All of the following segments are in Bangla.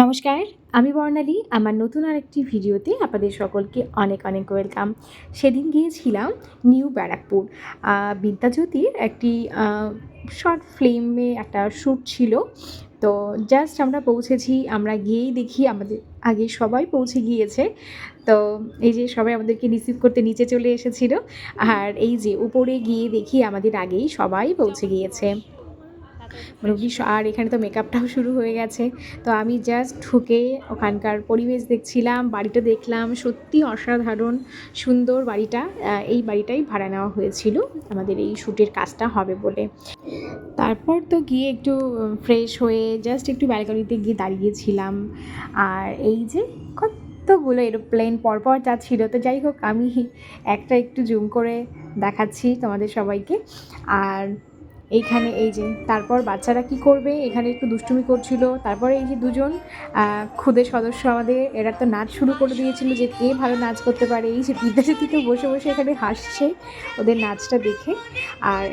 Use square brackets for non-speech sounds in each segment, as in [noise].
নমস্কার, আমি বর্ণালী। আমার নতুন আরেকটি ভিডিওতে আপনাদের সকলকে অনেক অনেক ওয়েলকাম। সেদিন গিয়েছিলাম নিউ ব্যারাকপুর। বিদ্যাজ্যোতির একটি শর্ট ফিল্মে একটা শ্যুট ছিল। তো জাস্ট আমরা পৌঁছেছি, আমরা গিয়েই দেখি, আমাদের আগে সবাই পৌঁছে গিয়েছে। তো এই যে সবাই আমাদেরকে রিসিভ করতে নিচে চলে এসেছিল। আর এই যে উপরে গিয়ে দেখি, আমাদের আগেই সবাই পৌঁছে গিয়েছে। বিশ- আর এখানে তো মেকআপটাও শুরু হয়ে গেছে। তো আমি জাস্ট ঢুকে ওখানকার পরিবেশ দেখছিলাম, বাড়িটা দেখলাম। সত্যি অসাধারণ সুন্দর বাড়িটা। এই বাড়িটাই ভাড়া নেওয়া হয়েছিল। আমাদের এই শ্যুটের কাজটা হবে বলে। তারপর তো গিয়ে একটু ফ্রেশ হয়ে জাস্ট একটু ব্যালকনিতে গিয়ে দাঁড়িয়েছিলাম। আর এই যে কতগুলো এরোপ্লেন পরপর যাচ্ছিল। তো যাই হোক, আমি একটা একটু জুম করে দেখাচ্ছি তোমাদের সবাইকে। আর এইখানে এই যে, তারপর বাচ্চারা কি করবে? এখানে একটু দুষ্টুমি করছিল। তারপরে এই যে দুজন খুদে সদস্য আমাদের, এরা তো নাচ শুরু করে দিয়েছিল যে কে ভালো নাচ করতে পারে। এই যে বিদ্যাজ্যোতি তো বসে বসে এখানে হাসছে ওদের নাচটা দেখে। আর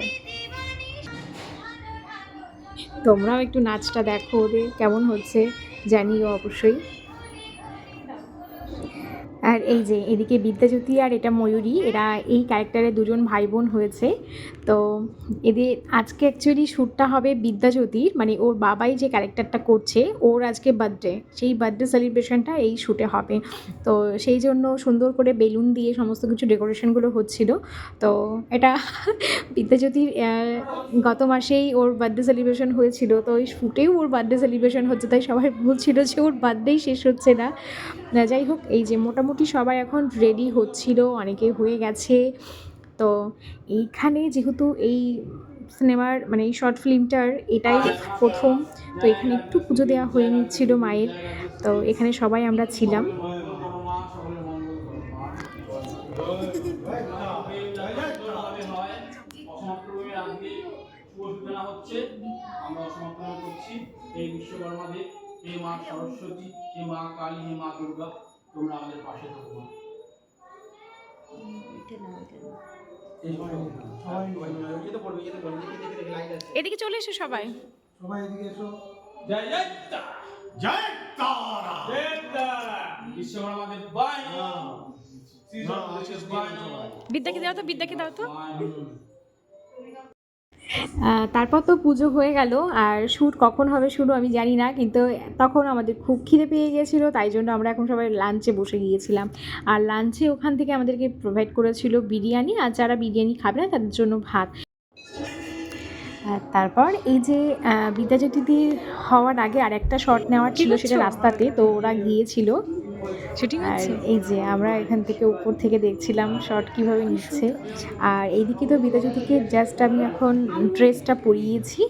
তোমরাও একটু নাচটা দেখো ওদের, কেমন হচ্ছে জানিও অবশ্যই। আর এই যে, এদিকে বিদ্যাজ্যোতি আর এটা ময়ূরী, এরা এই ক্যারেক্টারে দুজন ভাই বোন হয়েছে। তো এদের আজকে অ্যাকচুয়ালি শ্যুটটা হবে বিদ্যাজ্যোতির মানে ওর বাবাই যে ক্যারেক্টারটা করছে, ওর আজকে বার্থডে সেই বার্থডে সেলিব্রেশনটা এই শ্যুটে হবে। তো সেই জন্য সুন্দর করে বেলুন দিয়ে সমস্ত কিছু ডেকোরেশনগুলো হচ্ছিল। তো এটা [laughs] বিদ্যাজ্যোতির গত মাসেই ওর বার্থডে সেলিব্রেশন হয়েছিল। তো ওই শ্যুটেও ওর বার্থডে সেলিব্রেশন হচ্ছে, তাই সবাই বলছিল যে ওর বার্থডেই শেষ হচ্ছে না। যাই হোক, এই যে মোটামুটি সবাই এখন রেডি হচ্ছিল, অনেকে হয়ে গেছে। তো এইখানে যেহেতু এই সিনেমার মানে এই শর্ট ফিল্মটার এটাই প্রথম, তো এখানে একটু পুজো দেওয়া হয়ে নিচ্ছিল মায়ের। তো এখানে সবাই আমরা ছিলাম। এই বিশ্বকর্মা দেব মা সরস্বতী, হে মা কালী, হে মা দুর্গা। তোমরা আমাদের পাশে। এদিকে চলে এসো সবাই। সবাই এদিকে এসো। জয় জয় জয় তারা। জয় বাই। সবাই। বিদ্যাকে দাও তো বিদ্যাকে দাও তো। তারপর তো পুজো হয়ে গেল আর শ্যুট কখন হবে শুরু আমি জানি না কিন্তু তখন আমাদের খুব খিদে পেয়ে গিয়েছিল তাই জন্য আমরা এখন সবাই লাঞ্চে বসে গিয়েছিলাম। আর লাঞ্চে ওখান থেকে আমাদেরকে প্রোভাইড করেছিল বিরিয়ানি আর যারা বিরিয়ানি খাবে না তাদের জন্য ভাত। তারপর এই যে বিদ্যাজ্যোতিদির হওয়ার আগে আর একটা শট নেওয়ার ছিল সেটা রাস্তাতে তো ওরা গিয়েছিল। আর হচ্ছে এই যে আমরা এখান থেকে উপর থেকে দেখছিলাম শর্ট কীভাবে নিচ্ছে। আর এইদিকে তো বিদ্যাজ্যোতিকে জাস্ট আমি এখন ড্রেসটা পরিয়েছি।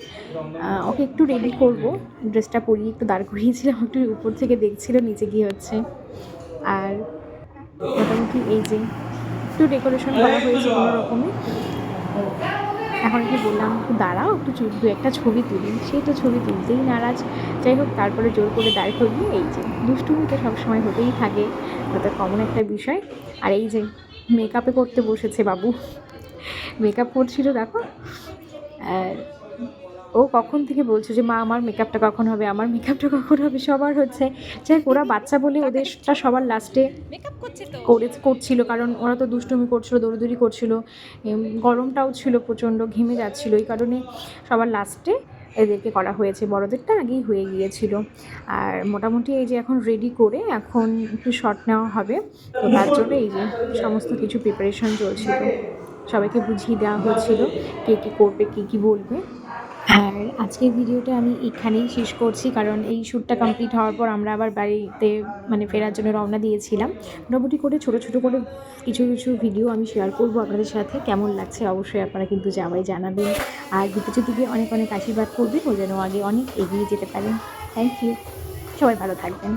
ওকে একটু রেডি করব। ড্রেসটা পরিয়ে একটু দাঁড় করিয়েছিলাম একটু উপর থেকে দেখছিল নিচে কি হচ্ছে। আর মোটামুটি এই যে একটু ডেকোরেশন করা হয়েছে কোনো রকমে এখন কি বললাম? একটু দাঁড়াও, একটু দু একটা ছবি তুলি। সেই তো ছবি তুলতেই নারাজ। যাই হোক, তারপরে জোর করে দাঁড় করবি এই যে, দুষ্টুমি তো সবসময় হতেই থাকে। ওটা কমন একটা বিষয়। আর এই যে মেকআপে করতে বসেছে বাবু। মেকআপ করছিল, দেখো। আর ও কখন থেকে বলছে যে মা আমার মেকআপটা কখন হবে? আমার মেকআপটা কখন হবে? সবার হচ্ছে। যাই ওরা বাচ্চা বলে ওদেরটা সবার লাস্টে মেকআপ করছে তো? করে করছিল কারণ ওরা তো দুষ্টুমি করছিল দৌড়দৌড়ি করছিল। গরমটাও ছিল প্রচণ্ড ঘেমে যাচ্ছিল। এই কারণে সবার লাস্টে এদেরকে করা হয়েছে। বড়দেরটা আগেই হয়ে গিয়েছিল। আর মোটামুটি এই যে এখন রেডি করে এখন একটু শট নেওয়া হবে। তো তার জন্য এই যে সমস্ত কিছু প্রিপারেশন চলছিল। সবাইকে বুঝিয়ে দেওয়া হচ্ছিল কে কী করবে কে কী বলবে। আর আজকের ভিডিওটা আমি এখানেই শেষ করছি, কারণ এই শ্যুটটা কমপ্লিট হওয়ার পর আমরা আবার বাড়িতে মানে ফেরার জন্য রওনা দিয়েছিলাম। মোটামুটি করে ছোট ছোট করে কিছু কিছু ভিডিও আমি শেয়ার করব আপনাদের সাথে। কেমন লাগছে অবশ্যই আপনারা কিন্তু যাওয়াই জানাবেন। আর দিকে অনেক অনেক আশীর্বাদ করবেন ও যেন আগে অনেক এগিয়ে যেতে পারেন। থ্যাংক ইউ সবাই ভালো থাকবেন।